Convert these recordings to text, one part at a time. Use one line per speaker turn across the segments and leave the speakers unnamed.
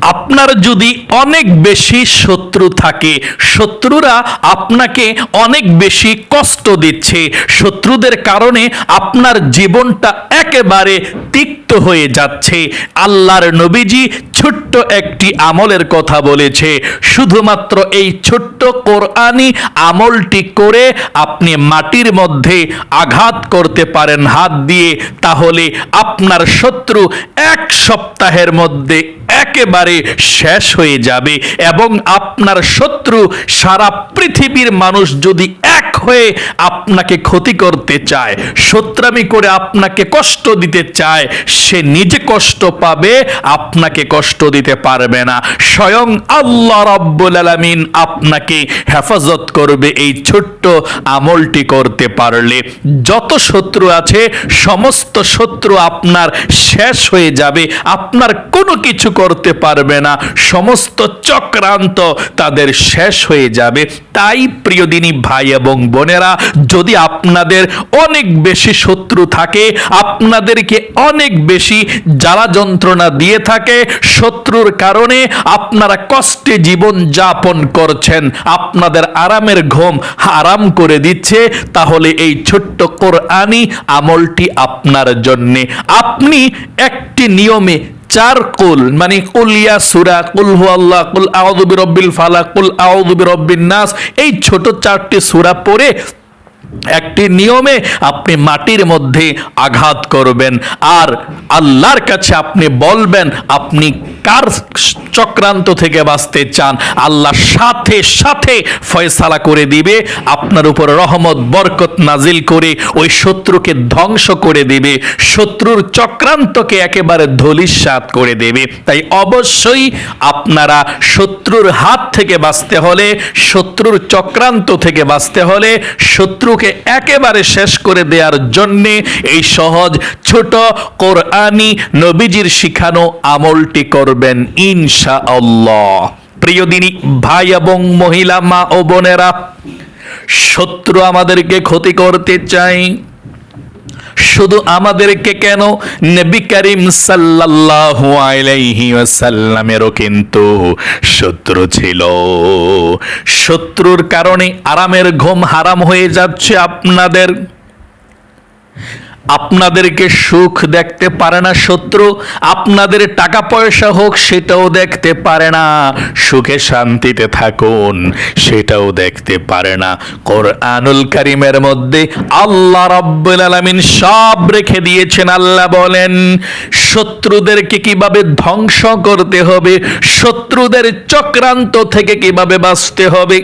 আপনার যদি অনেক বেশি শত্রু থাকে, শত্রুরা আপনাকে অনেক বেশি কষ্ট দিচ্ছে। শত্রুদের কারণে আপনার জীবনটা একেবারে তিক্ত হয়ে যাচ্ছে। আল্লাহর নবীজি ছোট্ট একটি আমলের কথা বলেছে, শুধুমাত্র এই ছোট্ট কোরআনি আমলটি করে আপনি মাটির মধ্যে আঘাত করতে পারেন হাত দিয়ে, তাহলে আপনার শত্রু এক সপ্তাহের মধ্যে একেবারে শেষ হয়ে যাবে এবং আপনার শত্রু সারা পৃথিবীর মানুষ যদি এক হয়ে আপনাকে ক্ষতি করতে চায় শত্রামি করে আপনাকে কষ্ট দিতে চায়, সে নিজে কষ্ট পাবে, আপনাকে কষ্ট দিতে পারবে না। স্বয়ং আল্লাহ রাব্বুল আলামিন আপনাকে হেফাজত করবে এই ছোট্ট আমলটি করতে পারলে। যত শত্রু আছে, সমস্ত শত্রু আপনার শেষ হয়ে যাবে, আপনার কোনো কিছু করতে পারবে না। সমস্ত চক্রান্ত তাদের শেষ হয়ে যাবে। তাই প্রিয়দিনী ভাই এবং বোনেরা, যদি আপনাদের অনেক বেশি শত্রু থাকে, আপনাদেরকে অনেক বেশি জ্বালা যন্ত্রণা দিয়ে থাকে, শত্রুর কারণে আপনারা কষ্টে জীবন যাপন করছেন, আপনাদের আরামের ঘুম হারাম করে দিচ্ছে, তাহলে এই ছোট্ট কোরআনি আমলটি আপনার জন্যে। আপনি একটি নিয়মে চার কুল মানে কুলিয়া সুরা, কুল হু আল্লাহ কুল আউযু বিরব্বিল ফালাক, কুল আউযু বিরব্বিন নাস, এই ছোট চারটি সুরা পড়ে একটি নিয়মে আপনি মাটির মধ্যে আঘাত করবেন। আর আল্লাহর কাছে আপনি বলবেন, আপনি কার চক্রান্ত থেকে বাঁচতে চান? আল্লাহ সাথে সাথে ফয়সালা করে দিবে, আপনার উপর রহমত, বরকত নাজিল করে ওই শত্রুকে ধ্বংস করে দেবে, শত্রুর চক্রান্তকে একেবারে ধলিস্বাত করে দেবে। তাই অবশ্যই আপনারা শত্রুর হাত থেকে বাঁচতে হলে, শত্রুর চক্রান্ত থেকে বাঁচতে হলে শত্রুকে একেবারে শেষ করে দেওয়ার জন্যে এই সহজ, ছোট, কোরআনি নবীজির শিখানো আমলটি করবেন ইনশা আল্লাহ প্রিয় দিনী, ভাই এবং মহিলা, মা ও বোনেরা, শত্রু আমাদেরকে ক্ষতি করতে চায় শুধু আমাদেরকে কেন? নবী করিম সাল্লাল্লাহু আলাইহি ওয়াসাল্লামেরও কিন্তু শত্রু ছিল। শত্রুর কারণে আরামের ঘুম হারাম হয়ে যাচ্ছে আপনাদের। আপনাদেরকে সুখ দেখতে পারে না শত্রু, আপনাদের টাকা পয়সা হোক সেটাও দেখতে পারে না। সুখে শান্তিতে থাকুন, সেটাও দেখতে পারে না। কোরআনুল কারিমের মধ্যে আল্লাহ রাব্বুল আলামিন সব রেখে দিয়েছেন, আল্লাহ বলেন, শত্রুদেরকে কীভাবে ধ্বংস করতে হবে, শত্রুদের চক্রান্ত থেকে কীভাবে বাঁচতে হবে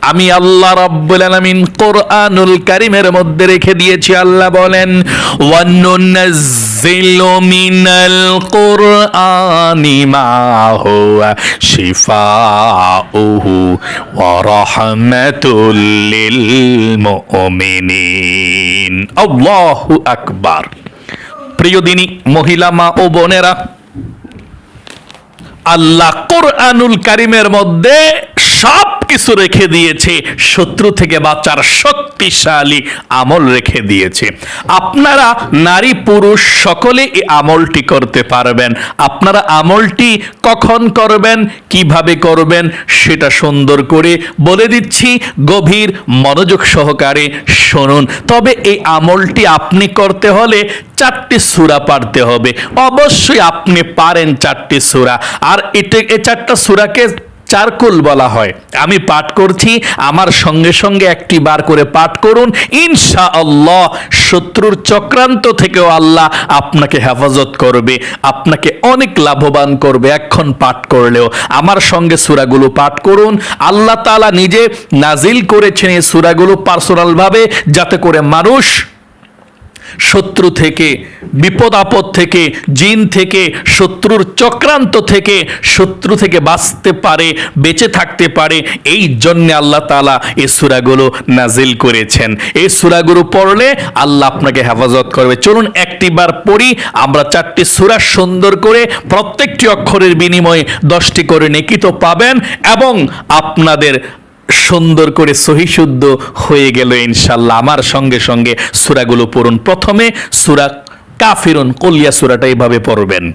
আমি আল্লাহ রাব্বুল আলামিন কোরআনুল কারীমের মধ্যে রেখে দিয়েছি, আল্লাহ বলেন, ওয়ানুনাজ্জিলু মিনাল কোরআনি মা হুয়া শিফাউহু ওয়া রাহমাতুল লিল মুমিনিন। আল্লাহু আকবার। প্রিয় দিনী, মহিলা মা ও বোনেরা, আল্লাহ কোরআনুল কারিমের মধ্যে সব কিছু রেখে দিয়েছে, শত্রু থেকে বাঁচার শক্তিশালী আমল রেখে দিয়েছে। আপনারা নারী পুরুষ সকলে এই আমলটি করতে পারবেন। আপনারা আমলটি কখন করবেন, কীভাবে করবেন, সেটা সুন্দর করে বলে দিচ্ছি, গভীর মনোযোগ সহকারে শুনুন। তবে এই আমলটি আপনি করতে হলে চারটি সুরা পারতে হবে। অবশ্যই আপনি পারেন চারটি সুরা। আর এটা এই চারটা সুরাকে চারকুল বলা হয়। আমি পাঠ করছি, আমার সঙ্গে সঙ্গে একটি বার করে পাঠ করুন। ইনশা আল্লাহ শত্রুর চক্রান্ত থেকেও আল্লাহ আপনাকে হেফাজত করবে, আপনাকে অনেক লাভবান করবে এখন পাঠ করলেও। আমার সঙ্গে সুরাগুলো পাঠ করুন। আল্লাহ তাআলা নিজে নাজিল করেছেন এই সুরাগুলো পার্সোনালভাবে, যাতে করে মানুষ শত্রু থেকে, বিপদ আপদ থেকে, জিন থেকে, শত্রুর চক্রান্ত থেকে, শত্রু থেকে বাঁচতে পারে, বেঁচে থাকতে পারে। এই জন্যে আল্লাহ তালা এই সুরাগুলো নাজিল করেছেন। এই সুরাগুলো পড়লে আল্লাহ আপনাকে হেফাজত করবে। চলুন একটিবার পড়ি। আমরা চারটি সুরা সুন্দর করে প্রত্যেকটি অক্ষরের বিনিময়ে দশটি করে নেকিত পাবেন এবং আপনাদের সুন্দর করে সহিশুদ্ধ হয়ে গেল ইনশাল্লাহ আমার সঙ্গে সঙ্গে সুরাগুলো পড়ুন। প্রথমে সুরা কাফিরুন। কলিয়া সুরাটা এইভাবে পড়বেন।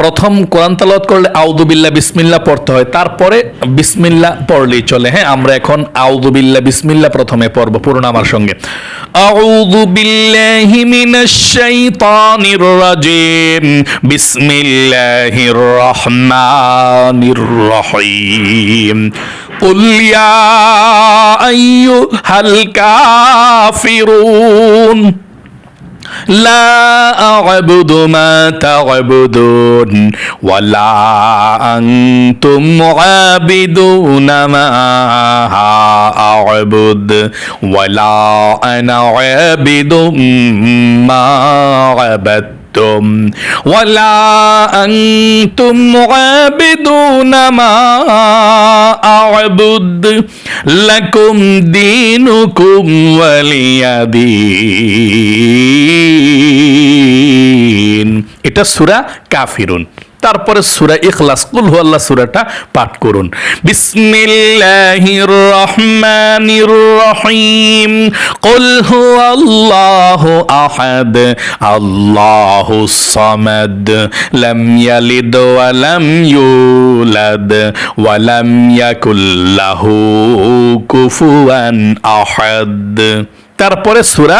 প্রথম কোরআন তালাওয়াত করলে আউদুবিল্লা বিসমিল্লা পড়তে হয় তারপরে বিসমিল্লা পড়লেই চলে হ্যাঁ আমরা এখন আউদুবিল্লা বিসমিল্লা প্রথমে পড়ব পুরো আমার সঙ্গে আউযু বিল্লাহি মিনাশ শাইতানির রাজিম বিসমিল্লাহির রহমানির রহিম قل يا أيها الكافرون لا أعبد ما تعبدون ولا أنتم عابدون ما أعبد ولا أنا عابد ما আবিদতুম ওয়ালা আনতুম আবিদুনা মা আবুদ লাকুম দীনুকুম ওয়ালিয়া দীন এটা সূরা কাফিরুন তারপরে সুরা ইখলাস, কুল আল্লাহ সুরাটা পাঠ করুন। বিসমিল্লাহির রহমানির রহিম কুল আল্লাহু আহাদ আল্লাহুস সামাদ, লাম ইয়ালিদ ওয়া লাম ইউলাদ, ওয়া লাম ইয়াকুল লাহু কুফুয়ান আহাদ। তারপরে সূরা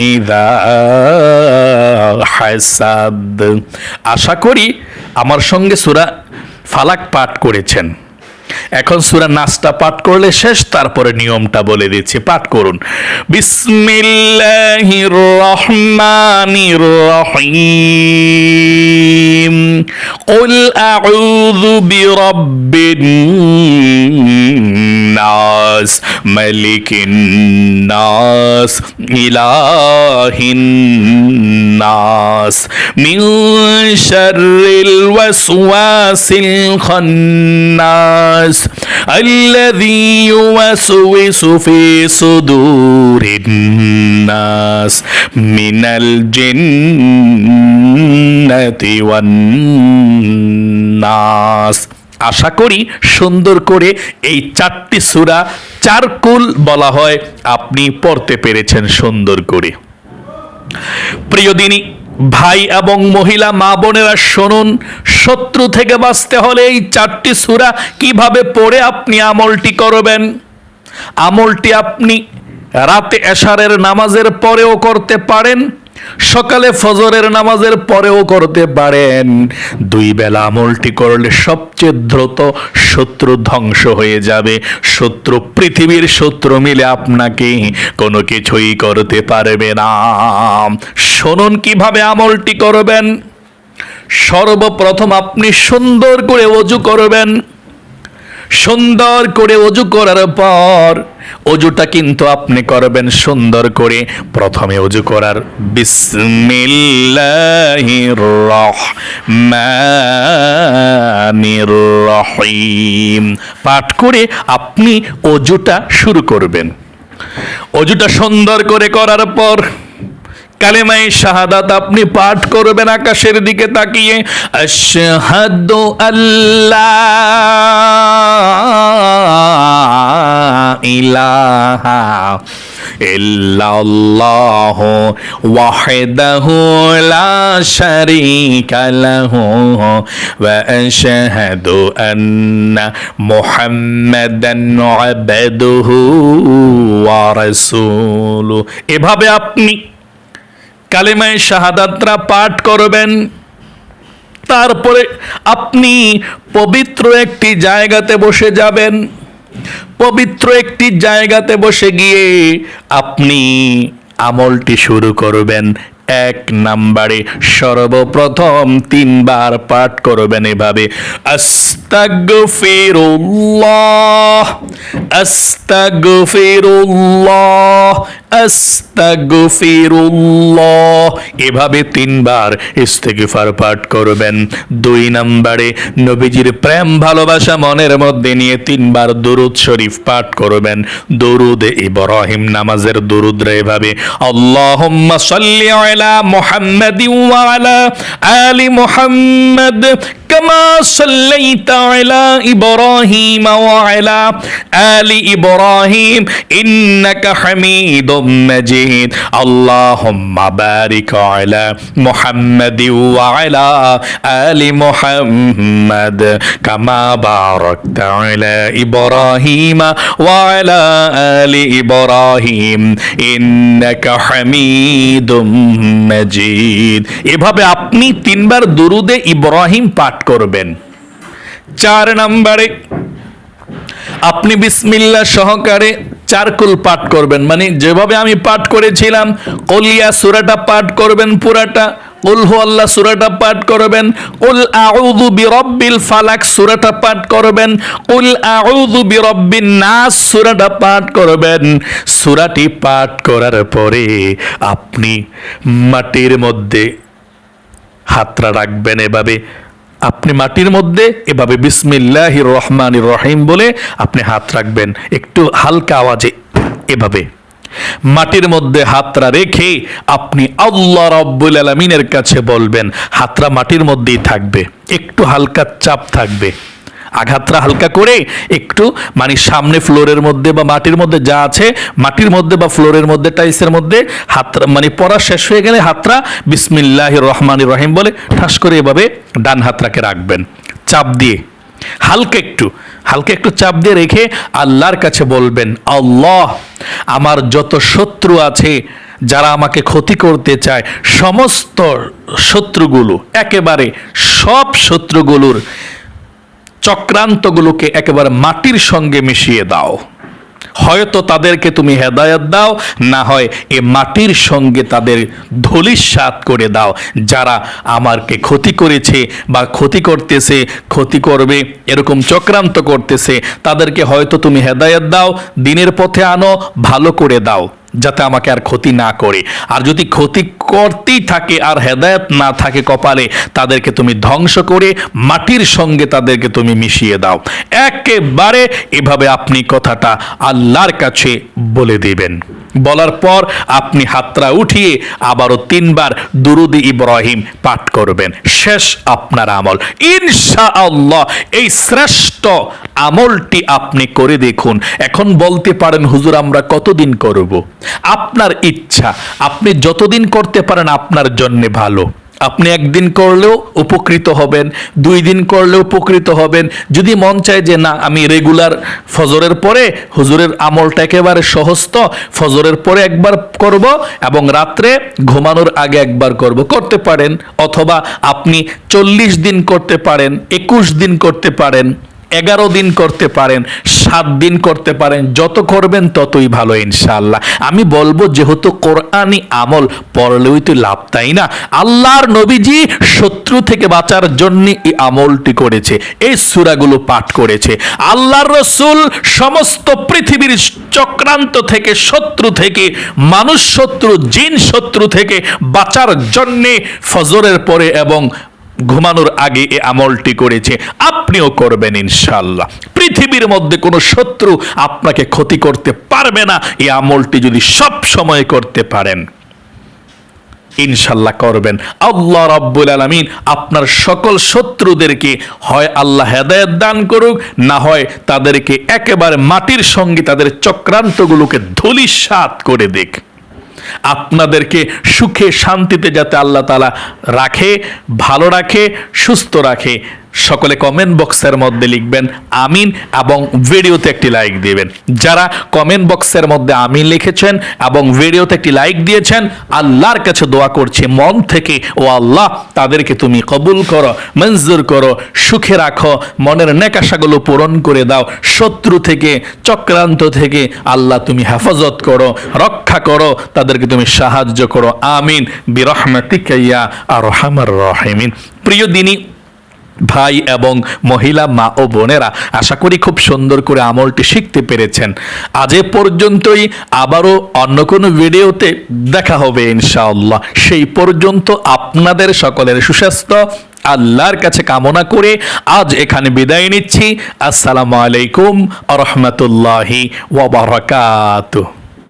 আশা করি আমার সঙ্গে সুরা ফালাক পাঠ করেছেন। এখন সুরা নাস্তা পাঠ করলে শেষ তারপরে নিয়মটা বলে দিচ্ছি পাঠ করুন বিসমিল্লাহির রহমানির রহিম قل أعوذ برب الناس ملك الناس إله الناس من شر الوسواس الخناس الذي يوسوس في صدور الناس من الجنة والناس আশা করি সুন্দর করে এই চারটি সূরা চার কুল বলা হয় আপনি পড়তে পেরেছেন সুন্দর করে প্রিয় দিনী ভাই এবং মহিলা, মা বোনেরা শুনুন, শত্রু থেকে বাঁচতে হলে এই চারটি সূরা কীভাবে পড়ে আপনি আমলটি করবেন? আমলটি আপনি রাতে এশারের নামাজের পরেও করতে পারেন সকালে ফজরের নামাজের পরেও করতে পারেন। দুই বেলা আমলটি করলে সবচেয়ে দ্রুত শত্রু ধ্বংস হয়ে যাবে। শত্রু পৃথিবীর শত্রু মিলে আপনাকে কোনো কিছুই করতে পারবে না। শুনুন কীভাবে আমলটি করবেন। সর্বপ্রথম আপনি সুন্দর করে অজু করবেন। সুন্দর করে অজু করার পর অজুটা কিন্তু আপনি করবেন সুন্দর করে। প্রথমে অজু করার রহিম। পাঠ করে আপনি অজুটা শুরু করবেন। অজুটা সুন্দর করে করার পর কালেমাই শাহাদাত আপনি পাঠ করবেন আকাশের দিকে তাকিয়ে, আশহাদু আল্লাহ ইলাহা ইল্লাল্লাহ ওয়াহদাহু লা শারীকা লাহু ওয়া আশহাদু আন্না মুহাম্মাদান আবদুহু ওয়া রাসূলুহু। এভাবে আপনি কালেমায় শাহাদাতরা পাঠ করবেন। তারপরে আপনি পবিত্র একটি জায়গাতে বসে যাবেন। পবিত্র একটি জায়গাতে বসে গিয়ে আপনি আমলটি শুরু করবেন। এক নাম্বারে সর্বপ্রথম তিনবার পাঠ করবেন এভাবে। আস্ত আস্তাগফিরুল্লাহ আস্তাগফিরুল্লাহ আস্তাগফিরুল্লাহ এভাবে তিনবার ইস্তেগিফার পাঠ করবেন। দুই নম্বরে নবীজির প্রেম, ভালোবাসা মনের মধ্যে নিয়ে তিনবার দরুদ শরীফ পাঠ করবেন। দরুদ ইব্রাহিম নামাজের দরুদ এভাবে, আল্লাহম্মা সাল্লি আলা মুহাম্মাদি ওয়া আলা আলি মুহাম্মাদ কামা সাল্লাইতা على إبراهيم وعلى آل إبراهيم إنك حميد مجيد اللهم بارك على محمد وعلى آل محمد كما باركت على إبراهيم وعلى آل إبراهيم إنك حميد مجيد এভাবে আপনি তিনবার দুরুদে ইব্রাহিম পাঠ করবেন চার নাম্বারে। আপনি বিসমিল্লা সহকারে চারকুল পাঠ করবেন। মানে যেভাবে আমি পাঠ করেছিলাম কলিয়া সুরাটা পাঠ করবেন পুরাটা, কুল আল্লাহ সুরাটা পাঠ করবেন, কুল আউযু বিরাব্বিল ফালাক সুরাটা পাঠ করবেন, কুল আউযু বিরাব্বিন নাস সুরাটা পাঠ করবেন। সুরাটি পাঠ করার পরে আপনি মাটির মধ্যে হাতটা রাখবেন এভাবে। আপনি মাটির মধ্যে এভাবে বিসমিল্লাহ রহমান রহিম বলে আপনি হাত রাখবেন। একটু হালকা আওয়াজে এভাবে। মাটির মধ্যে হাতরা রেখে আপনি আল্লাহ রব্বুল আলমিনের কাছে বলবেন, হাতরা মাটির মধ্যেই থাকবে। একটু হালকা চাপ থাকবে। আঘাতটা হালকা করে একটু মানে সামনে ফ্লোরের মধ্যে বা মাটির মধ্যে যা আছে, মাটির মধ্যে বা ফ্লোরের মধ্যে টাইসের মধ্যে হাতরা মানে পড়া শেষ হয়ে গেলে হাতরা বিসমিল্লাহ রহমান রহিম বলে ঠাস করে এভাবে ডান হাতরাকে রাখবেন। চাপ দিয়ে, হালকা একটু হালকা একটু চাপ দিয়ে রেখে আল্লাহর কাছে বলবেন, আল্লাহ, আমার যত শত্রু আছে, যারা আমাকে ক্ষতি করতে চায়, সমস্ত শত্রুগুলো, একেবারে সব শত্রুগুলোর চক্রান্তগুলোকে একেবারে মাটির সঙ্গে মিশিয়ে দাও। হয়তো তাদেরকে তুমি হেদায়ত দাও, না হয় এ মাটির সঙ্গে তাদের ধলির ধলিস্বাদ করে দাও। যারা আমারকে ক্ষতি করেছে বা ক্ষতি করতেছে, ক্ষতি করবে, এরকম চক্রান্ত করতেছে, তাদেরকে হয়তো তুমি হেদায়ত দাও, দিনের পথে আনো, ভালো করে দাও। যাতে আমাকে আর ক্ষতি না করে। আর যদি ক্ষতি করতেই থাকে, আর হেদায়ত না থাকে কপালে, তাদেরকে তুমি ধ্বংস করে, মাটির সঙ্গে তাদেরকে তুমি মিশিয়ে দাও। একেবারে এভাবে আপনি কথাটা আল্লাহর কাছে বলে দিবেন। বলার পর আপনি হাতরা উঠিয়ে আবারও তিনবার দুরুদি ইব্রাহিম পাঠ করবেন। শেষ আপনার আমল। ইনশা আল্লাহ এই শ্রেষ্ঠ আমলটি আপনি করে দেখুন। এখন বলতে পারেন, হুজুর, আমরা কতদিন করব? আপনার ইচ্ছা, আপনি যতদিন করতে পারেন, আপনার জন্যে ভালো। আপনি একদিন করলেও উপকৃত হবেন, দুই দিন করলেও উপকৃত হবেন। যদি মন চায় যে না, আমি রেগুলার ফজরের পরে, হুজুরের আমলটা একেবারে সহস্ত, ফজরের পরে একবার করব এবং রাত্রে ঘুমানোর আগে একবার করব। করতে পারেন, অথবা আপনি চল্লিশ দিন করতে পারেন, একুশ দিন করতে পারেন। এগারো দিন করতে পারেন, সাত দিন করতে পারেন, যত করবেন ততই ভালো ইনশাআল্লাহ। আমি বলব যেহেতু কোরআনই আমল, পড়লেই তো লাভ, তাই না? আল্লাহর নবীজি শত্রু থেকে বাঁচার জন্য এই আমলটি করেছে, এই সুরাগুলো পাঠ করেছে। আল্লাহর রসুল সমস্ত পৃথিবীর চক্রান্ত থেকে, শত্রু থেকে, মানুষ শত্রু, জিন শত্রু থেকে বাঁচার জন্যে ফজরের পরে এবং ঘুমানোর আগে এ আমলটি করেছে, আপনিও করবেন ইনশাল্লাহ পৃথিবীর মধ্যে কোনো শত্রু আপনাকে ক্ষতি করতে পারবে না এই আমলটি যদি সব সময় করতে পারেন ইনশাল্লাহ করবেন। আল্লাহ রাব্বুল আলামিন আপনার সকল শত্রুদেরকে, হয় আল্লাহ হেদায়েত দান করুক, না হয় তাদেরকে একেবারে মাটির সঙ্গে তাদের চক্রান্তগুলোকে ধূলিসাৎ করে দেখ আপনাদেরকে সুখে শান্তিতে যাতে আল্লাহ তালা রাখে ভালো রাখে সুস্থ রাখে। সকলে কমেন্ট বক্সের মধ্যে লিখবেন আমিন এবং ভিডিওতে একটি লাইক দিবেন। যারা কমেন্ট বক্সের মধ্যে আমিন লিখেছেন এবং ভিডিওতে একটি লাইক দিয়েছেন, আল্লাহর কাছে দোয়া করছি, মন থেকে, ও আল্লাহ, তাদেরকে তুমি কবুল করো, মঞ্জুর করো, সুখে রাখো, মনের নেকাশাগুলো পূরণ করে দাও, শত্রু থেকে, চক্রান্ত থেকে আল্লাহ তুমি হেফাজত করো, রক্ষা করো, তাদেরকে তুমি সাহায্য করো, আমিন, বিরহমাতিকাইয়া আর রহমার রহিমিন। প্রিয় দিনী ভাই এবং মহিলা মা ও বোনেরা আশা করি খুব সুন্দর করে আমলটি শিখতে পেরেছেন। আজ এ পর্যন্তই, আবারও অন্য কোনো ভিডিওতে দেখা হবে ইনশাআল্লাহ। সেই পর্যন্ত আপনাদের সকলের সুস্বাস্থ্য, আল্লাহর কাছে কামনা করে আজ এখানে বিদায় নিচ্ছি। আসসালামু আলাইকুম আ রহমতুল্লাহি ওবরাকাতুহ